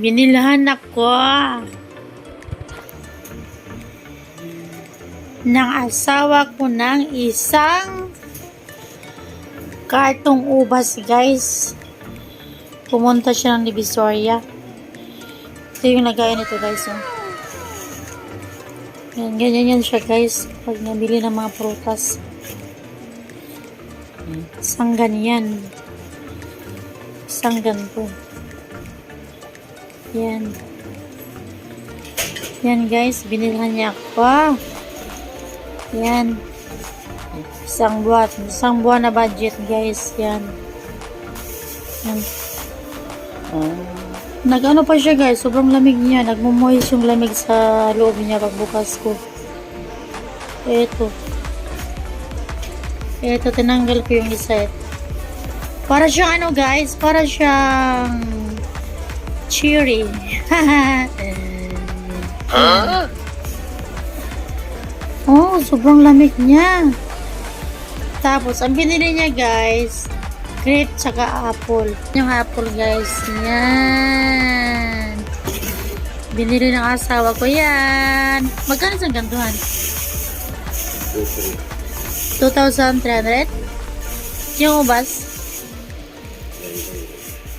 Binilhan ako ng asawa ko ng isang kartong ubas, guys. Pumunta siya ng Divisoria. Ito yung lagayan nito, guys. Oh. Yan, ganyan yan siya, guys. Pag nabili ng mga prutas. Isang ganyan. Isang ganito. Yan. Yan guys, binilhan niya ako. Yan. Isang buwan. Isang buwan na budget guys. Yan. Yan. Nag-ano pa siya guys, sobrang lamig niya. Nagmumoist yung lamig sa loob niya pagbukas ko. Eto. Eto, tinanggal ko yung isa. Para siyang ano guys, para siyang cheery. oh, sobrang lamig niya. Tapos, ang binili niya guys, grape tsaka apple. Yung apple guys, yan. Binili ng asawa ko yan. Magkano sa gantuhan? 2,300? Yung ubas?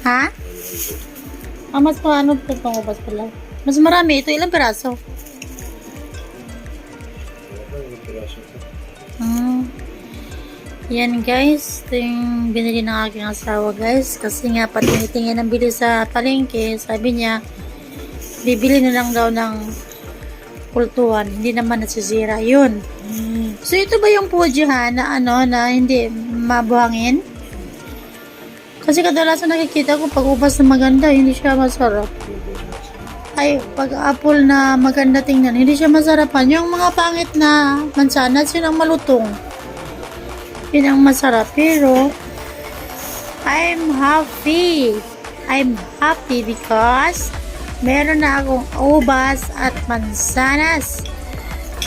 Ha? Ah, mas paano po pang ubas pala? Mas marami. Ito ilang piraso? Ah. Yan guys. Ito yung binili ng aking asawa guys. Kasi nga patinitingin ang bili sa palengke. Sabi niya, bibili na lang daw ng kultuhan. Hindi naman nasisira. Yun. So ito ba yung Fujihan na ano na hindi mabuhangin? Kasi kadalasan nakikita ko pag ubas na maganda, hindi siya masarap. Ay, pag apple na maganda tingnan, hindi siya masarapan. Yung mga pangit na mansanas, yun ang malutong. Yun ang masarap. Pero, I'm happy. I'm happy because meron na akong ubas at mansanas.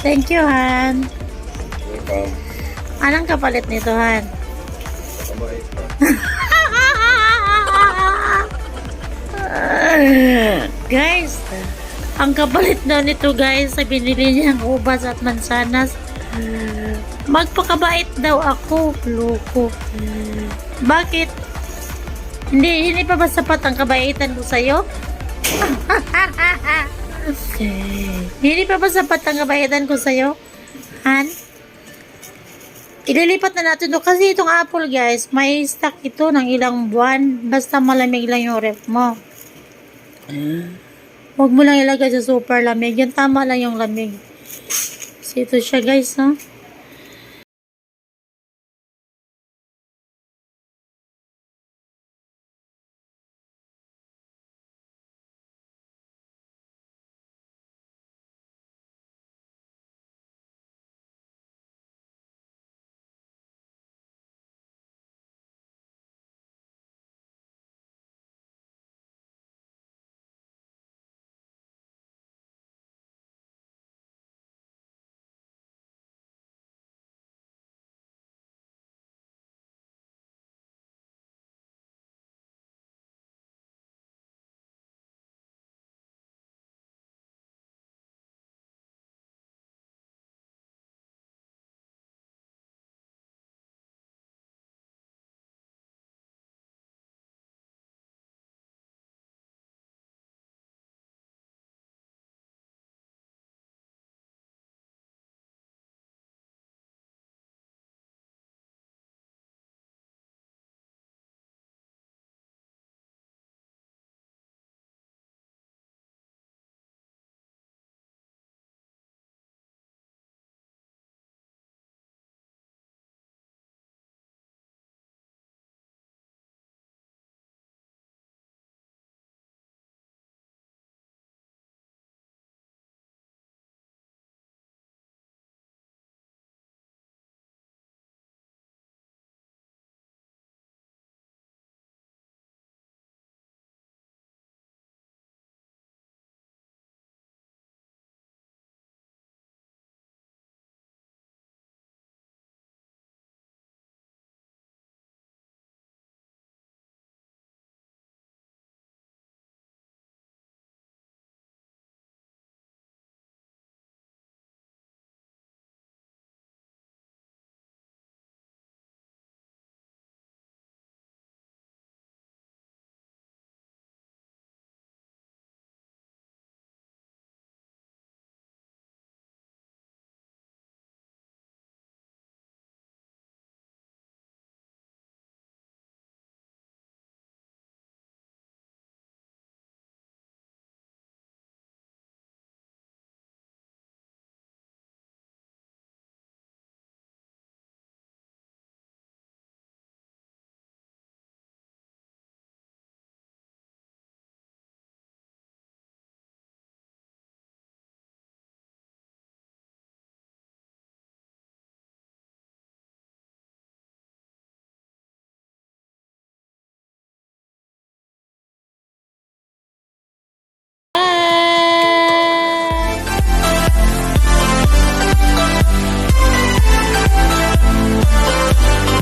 Thank you, Han. Welcome. Anong kapalit nito, Han? guys, ang kapalit daw nito guys sa binili niyang ubas at mansanas. Magpakabait daw ako. Loko. Bakit? Hindi, hindi pa ba sapat ang kabaitan ko sa'yo? hindi pa ba sapat ang kabaitan ko sa'yo? Han? Ililipat na natin to kasi itong apple guys, may stock ito ng ilang buwan basta malamig lang yung ref mo. Huwag mo lang ilagay sa super lamig. Yan tama lang yung lamig. So ito siya guys, no?